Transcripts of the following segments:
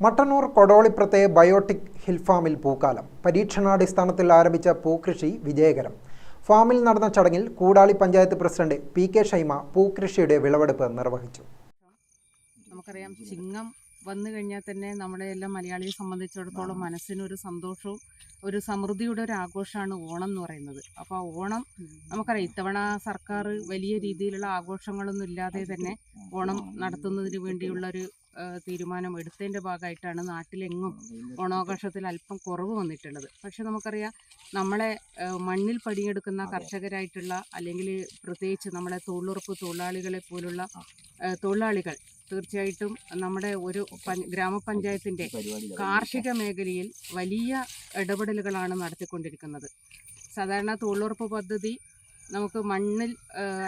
Mattannur കൊടോളിപ്പുറത്തെ biotic hill ഫാമിൽ പൂക്കാലം. പരീക്ഷണാടിസ്ഥാനത്തിൽ ആരംഭിച്ച പൂക്കൃഷി വിജയകരം. ഫാമിൽ നടന്ന ചടങ്ങിൽ Koodali panchayat president P K Shaima പൂക്കൃഷിയുടെ വിളവെടുപ്പ് നിർവഹിച്ചു. നമുക്കറിയാം ചിങ്ങം വന്നു കഴിഞ്ഞാൽ തന്നെ നമ്മുടെ എല്ലാം മലയാളിയെ സംബന്ധിച്ചിടത്തോളം മനസ്സിനൊരു സന്തോഷവും ഒരു സമൃദ്ധിയുടെ ഒരു ആഘോഷമാണ് ഓണം എന്ന് പറയുന്നത്. അപ്പോൾ ഓണം നമുക്കറിയാം ഇത്തവണ സർക്കാർ വലിയ രീതിയിലുള്ള ആഘോഷങ്ങളൊന്നും ഇല്ലാതെ തന്നെ ഓണം നടത്തുന്നതിന് വേണ്ടിയുള്ള ഒരു തീരുമാനം എടുത്തതിന്റെ ഭാഗമായിട്ടാണ് നാട്ടിലെങ്ങും ഓണാഘോഷത്തിൽ അല്പം കുറവ് വന്നിട്ടുള്ളത്. പക്ഷെ നമുക്കറിയാം നമ്മളെ മണ്ണിൽ പണിയെടുക്കുന്ന കർഷകരായിട്ടുള്ള അല്ലെങ്കിൽ പ്രത്യേകിച്ച് നമ്മളെ തൊഴിലുറപ്പ് തൊഴിലാളികളെ പോലുള്ള തൊഴിലാളികൾ തീർച്ചയായിട്ടും നമ്മുടെ ഒരു പഞ്ച- ഗ്രാമപഞ്ചായത്തിന്റെ കാർഷിക മേഖലയിൽ വലിയ ഇടപെടലുകളാണ് നടത്തിക്കൊണ്ടിരിക്കുന്നത്. സാധാരണ തൊഴിലുറപ്പ് പദ്ധതി നമുക്ക് മണ്ണിൽ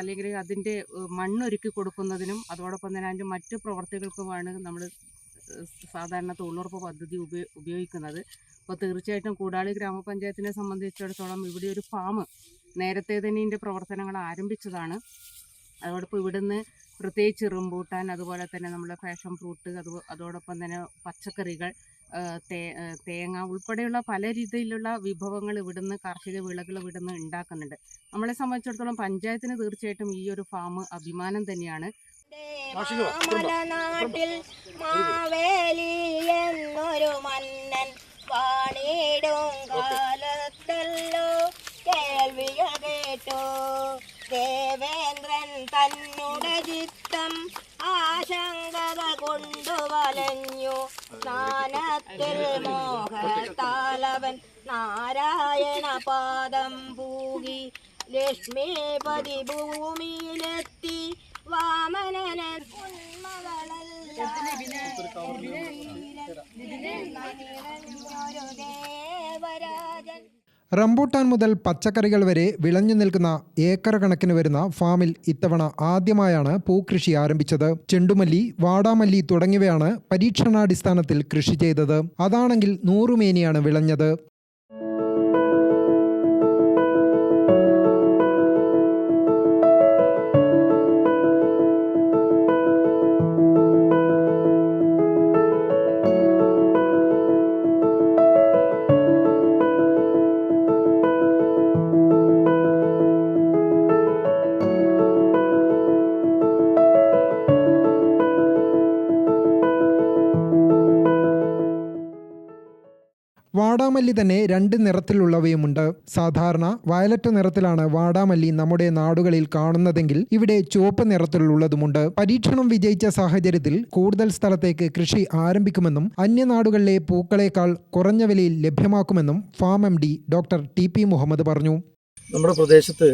അല്ലെങ്കിൽ അതിന്റെ മണ്ണ് മണ്ണൊരുക്കി കൊടുക്കുന്നതിനും അതോടൊപ്പം തന്നെ അതിന്റെ മറ്റ് പ്രവർത്തികൾക്കുമാണ് നമ്മൾ സാധാരണ തൊഴിലുറപ്പ് പദ്ധതി ഉപയോ ഉപയോഗിക്കുന്നത്. അപ്പോൾ തീർച്ചയായിട്ടും കൂടാളി ഗ്രാമപഞ്ചായത്തിനെ സംബന്ധിച്ചിടത്തോളം ഇവിടെ ഒരു ഫാം നേരത്തെ തന്നെ ഇതിന്റെ പ്രവർത്തനങ്ങൾ ആരംഭിച്ചതാണ്. അതോടൊപ്പം ഇവിടുന്ന് പ്രത്യേകിച്ച് റംബൂട്ടാൻ അതുപോലെ തന്നെ നമ്മുടെ ഫാഷൻ ഫ്രൂട്ട് അത് അതോടൊപ്പം തന്നെ പച്ചക്കറികൾ തേങ്ങ ഉൾപ്പെടെയുള്ള പല രീതിയിലുള്ള വിഭവങ്ങൾ ഇവിടുന്ന് കാർഷിക വിളകൾ ഇവിടുന്ന് ഉണ്ടാക്കുന്നുണ്ട് നമ്മളെ സംബന്ധിച്ചിടത്തോളം പഞ്ചായത്തിന് തീർച്ചയായിട്ടും ഈ ഒരു ഫാം അഭിമാനം തന്നെയാണ്. നാട്ടിൽ മാവേലി എന്നൊരു മന്നൻ വാണിടും കാലത്തല്ലോ കേൾവികൾ കേട്ടു. ദേവേന്ദ്രൻ തന്നുടെ ചിത്തം ആശങ്കത കൊണ്ടു വലഞ്ഞു. സ്നാനത്തിൽ മോഹത്താലവൻ നാരായണ പാദം പൂകി ലക്ഷ്മീപതി ഭൂമിയിലെത്തി വാമനന ദേവരാജൻ റംബൂട്ടാൻ മുതൽ പച്ചക്കറികൾ വരെ വിളഞ്ഞു നിൽക്കുന്ന ഏക്കർ കണക്കിന് വരുന്ന ഫാമിൽ ഇത്തവണ ആദ്യമായാണ് പൂക്കൃഷി ആരംഭിച്ചത്. ചെണ്ടുമല്ലി വാടാമല്ലി തുടങ്ങിയവയാണ് പരീക്ഷണാടിസ്ഥാനത്തിൽ കൃഷി ചെയ്തത്. അതാണെങ്കിൽ നൂറുമേനിയാണ് വിളഞ്ഞത്. വാടാമല്ലി തന്നെ രണ്ട് നിറത്തിലുള്ളവയുമുണ്ട്. സാധാരണ വയലറ്റ് നിറത്തിലാണ് വാടാമല്ലി നമ്മുടെ നാടുകളിൽ കാണുന്നതെങ്കിൽ ഇവിടെ ചുവപ്പ് നിറത്തിലുള്ളതുമുണ്ട്. പരീക്ഷണം വിജയിച്ച സാഹചര്യത്തിൽ കൂടുതൽ സ്ഥലത്തേക്ക് കൃഷി ആരംഭിക്കുമെന്നും അന്യനാടുകളിലെ പൂക്കളേക്കാൾ കുറഞ്ഞ വിലയിൽ ലഭ്യമാക്കുമെന്നും farm M D doctor T P Muhammad പറഞ്ഞു. നമ്മുടെ പ്രദേശത്ത്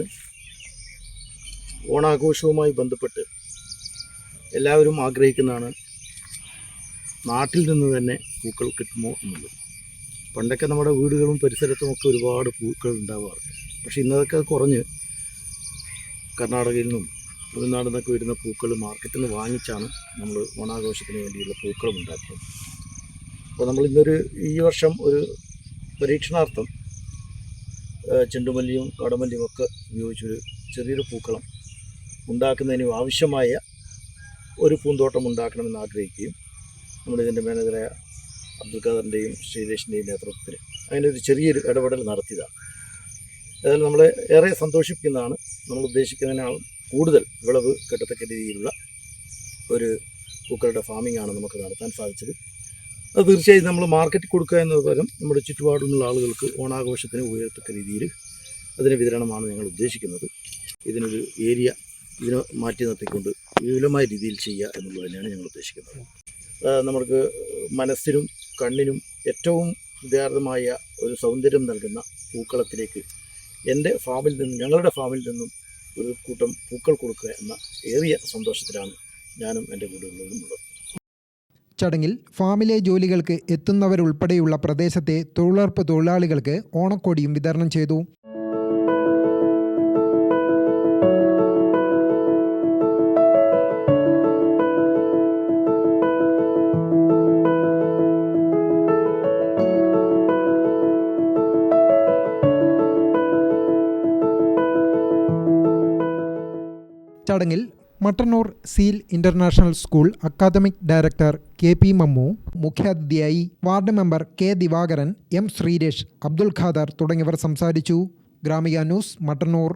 ഓണാഘോഷവുമായി ബന്ധപ്പെട്ട് എല്ലാവരും ആഗ്രഹിക്കുന്നതാണ് നാട്ടിൽ നിന്ന് തന്നെ പൂക്കൾ കിട്ടുമോ എന്നുള്ളത്. പണ്ടൊക്കെ നമ്മുടെ വീടുകളും പരിസരത്തും ഒക്കെ ഒരുപാട് പൂക്കൾ ഉണ്ടാവാറുണ്ട് പക്ഷേ ഇന്നതൊക്കെ കുറഞ്ഞ് കർണാടകയിൽ നിന്നും തമിഴ്നാട് നിന്നൊക്കെ വരുന്ന പൂക്കൾ മാർക്കറ്റിൽ നിന്ന് വാങ്ങിച്ചാണ് നമ്മൾ ഓണാഘോഷത്തിന് വേണ്ടിയുള്ള പൂക്കളും ഉണ്ടാക്കുന്നത്. അപ്പോൾ നമ്മൾ ഇന്നൊരു ഈ വർഷം ഒരു പരീക്ഷണാർത്ഥം ചെണ്ടുമല്ലിയും കടമല്ലിയും ഒക്കെ ഉപയോഗിച്ചൊരു ചെറിയൊരു പൂക്കളം ഉണ്ടാക്കുന്നതിന് ആവശ്യമായ ഒരു പൂന്തോട്ടം ഉണ്ടാക്കണമെന്ന് ആഗ്രഹിക്കുകയും നമ്മളിതിന്റെ മാനേജറായ അബ്ദുൽ ഖാദറിന്റെയും ശ്രീരേഷിന്റെയും നേതൃത്വത്തിൽ അതിനൊരു ചെറിയൊരു ഇടപെടൽ നടത്തിയതാണ്. അതായത് നമ്മളെ ഏറെ സന്തോഷിപ്പിക്കുന്നതാണ് നമ്മൾ ഉദ്ദേശിക്കുന്നതിനാളും കൂടുതൽ വിളവ് കിട്ടത്തക്ക രീതിയിലുള്ള ഒരു പൂക്കളുടെ ഫാമിംഗ് ആണ് നമുക്ക് നടത്താൻ സാധിച്ചത്. അത് തീർച്ചയായും നമ്മൾ മാർക്കറ്റിൽ കൊടുക്കുക എന്നത് പകരം നമ്മുടെ ചുറ്റുപാടുമുള്ള ആളുകൾക്ക് ഓണാഘോഷത്തിന് ഉപയോഗത്തക്ക രീതിയിൽ അതിന് വിതരണമാണ് ഞങ്ങൾ ഉദ്ദേശിക്കുന്നത്. ഇതിനൊരു ഏരിയ ഇതിനെ മാറ്റി നിർത്തിക്കൊണ്ട് വിപുലമായ രീതിയിൽ ചെയ്യുക എന്നുള്ളത് തന്നെയാണ് ഞങ്ങൾ ഉദ്ദേശിക്കുന്നത്. നമുക്ക് മനസ്സിനും കണ്ണിനും ഏറ്റവും ഹൃദയാർത്ഥമായ ഒരു സൗന്ദര്യം നൽകുന്ന പൂക്കളത്തിലേക്ക് എന്റെ ഫാമിൽ നിന്നും ഞങ്ങളുടെ ഫാമിൽ നിന്നും ഒരു കൂട്ടം പൂക്കൾ കൊടുക്കുക എന്ന ഏറിയ സന്തോഷത്തിലാണ് ഞാനും എന്റെ കൂടെയുള്ളവരും ഉള്ളത്. ചടങ്ങിൽ ഫാമിലെ ജോലികൾക്ക് എത്തുന്നവരുൾപ്പെടെയുള്ള പ്രദേശത്തെ തൊഴിലുറപ്പ് തൊഴിലാളികൾക്ക് ഓണക്കോടിയും വിതരണം ചെയ്തു. ചടങ്ങിൽ Mattannur seal international school academic director K P Mammu മുഖ്യാതിഥിയായി ward member K Divakaran M Sreeresh Abdul Khader തുടങ്ങിയവർ സംസാരിച്ചു. ഗ്രാമിക ന്യൂസ് മട്ടന്നൂർ.